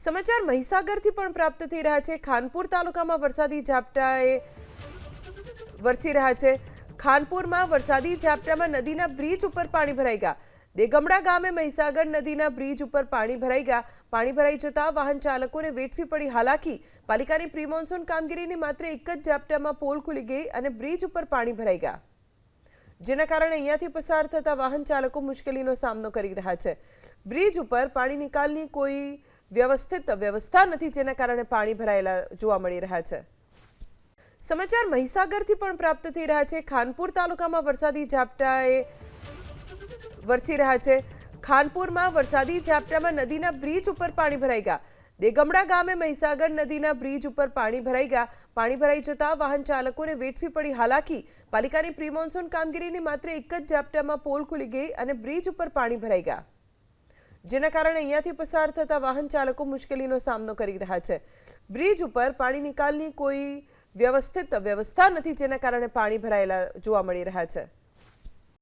સમાચાર મહીસાગરથી પણ પ્રાપ્ત થઈ રહ્યા છે. ખાનપુર તાલુકામાં વરસાદી ઝાપટાએ વરસી રહ્યા છે. ખાનપુરમાં વરસાદી ઝાપટામાં નદીના બ્રિજ ઉપર પાણી ભરાઈ ગયા. દેગમડા ગામે મહીસાગર નદીના બ્રિજ ઉપર પાણી ભરાઈ ગયા. પાણી ભરાઈ જતા વાહન ચાલકોને વેઠવી પડી હાલાકી. પાલિકાની પ્રી મોન્સૂન કામગીરીની માત્ર એક જ ઝાપટામાં પોલ ખુલી ગઈ અને બ્રિજ ઉપર પાણી ભરાઈ ગયા. જેના કારણે અહીંયાથી પસાર થતા વાહન ચાલકો મુશ્કેલીનો સામનો કરી રહ્યા છે. બ્રિજ ઉપર પાણી નિકાલની કોઈ વ્યવસ્થિત વ્યવસ્થા નથી જેના કારણે પાણી ભરાયેલા જોવા મળી રહ્યા છે. સમાચાર મહીસાગરથી પણ પ્રાપ્ત થઈ રહ્યા છે. ખાનપુર તાલુકામાં વરસાદી ઝાપટાએ વરસી રહ્યા છે. ખાનપુરમાં વરસાદી ઝાપટામાં નદીના બ્રિજ ઉપર પાણી ભરાઈ ગયા. દેગમડા ગામે મહીસાગર નદીના બ્રિજ ઉપર પાણી ભરાઈ ગયા. પાણી ભરાઈ જતા વાહન ચાલકોને વેઠવી પડી હાલાકી. પાલિકાની પ્રી મોન્સૂન કામગીરીની માત્ર એક જ ઝાપટામાં પોલ ખુલી ગઈ અને બ્રિજ ઉપર પાણી ભરાઈ ગયા. જેના કારણે અહીંયાથી પસાર થતા વાહન ચાલકો મુશ્કેલીનો સામનો કરી રહ્યા છે. બ્રિજ ઉપર પાણી નિકાલની કોઈ વ્યવસ્થિત વ્યવસ્થા નથી જેના કારણે પાણી ભરાયેલા જોવા મળી રહ્યા છે.